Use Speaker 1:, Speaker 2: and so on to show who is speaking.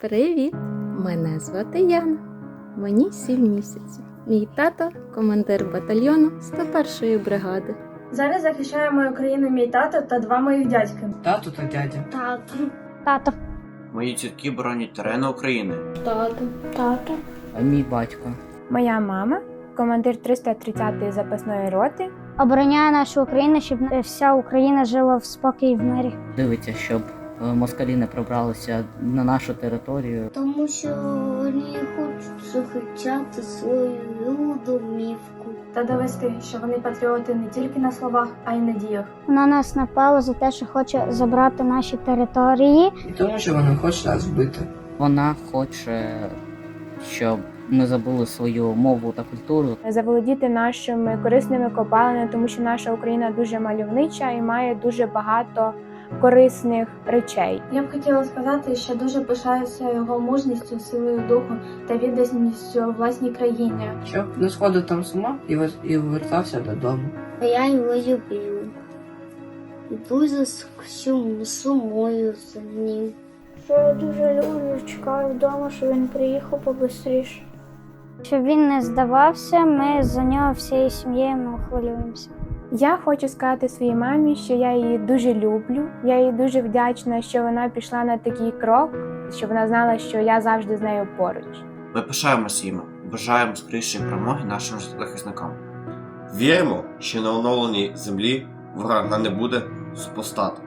Speaker 1: Привіт! Мене звати Яна. Мені сім місяців. Мій тато командир батальйону 101-ї бригади.
Speaker 2: Зараз захищає мою країну мій тато та два моїх дядьки.
Speaker 3: Тато та дядя.
Speaker 2: Тато,
Speaker 4: Тато.
Speaker 5: Мої тітки боронять терени України.
Speaker 2: тато.
Speaker 4: Тато.
Speaker 6: А мій батько.
Speaker 7: Моя мама, командир 330-ї запасної роти.
Speaker 4: Обороняє нашу Україну, щоб вся Україна жила в спокій і в мирі.
Speaker 6: Дивиться, щоб москалі не пробралися на нашу територію.
Speaker 8: Тому що вони хочуть захищати свою домівку.
Speaker 2: Та довести, що вони патріоти не тільки на словах, а й на діях.
Speaker 4: Вона нас напала за те, що хоче забрати наші території.
Speaker 3: І тому, що вони хочуть нас вбити.
Speaker 6: Вона хоче, щоб ми забули свою мову та культуру.
Speaker 7: Заволодіти нашими корисними копалинами, тому що наша Україна дуже мальовнича і має дуже багато корисних речей.
Speaker 2: Я б хотіла сказати, що дуже пишаюся його мужністю, силою духу та відданістю власній країні.
Speaker 3: Щоб не сходив там з ума і вез- і вертався додому.
Speaker 8: А я його люблю. І дуже сум- сумую за ним.
Speaker 4: Що я дуже люблю, чекаю вдома, щоб він приїхав побистріше. Щоб він не здавався, ми за нього всією сім'єю хвилюємося.
Speaker 7: Я хочу сказати своїй мамі, що я її дуже люблю. Я їй дуже вдячна, що вона пішла на такий крок, що вона знала, що я завжди з нею поруч.
Speaker 5: Ми пишаємося їм, бажаємо скорішої перемоги нашим захисникам.
Speaker 9: Віримо, що на оновленій землі ворога не буде супостати.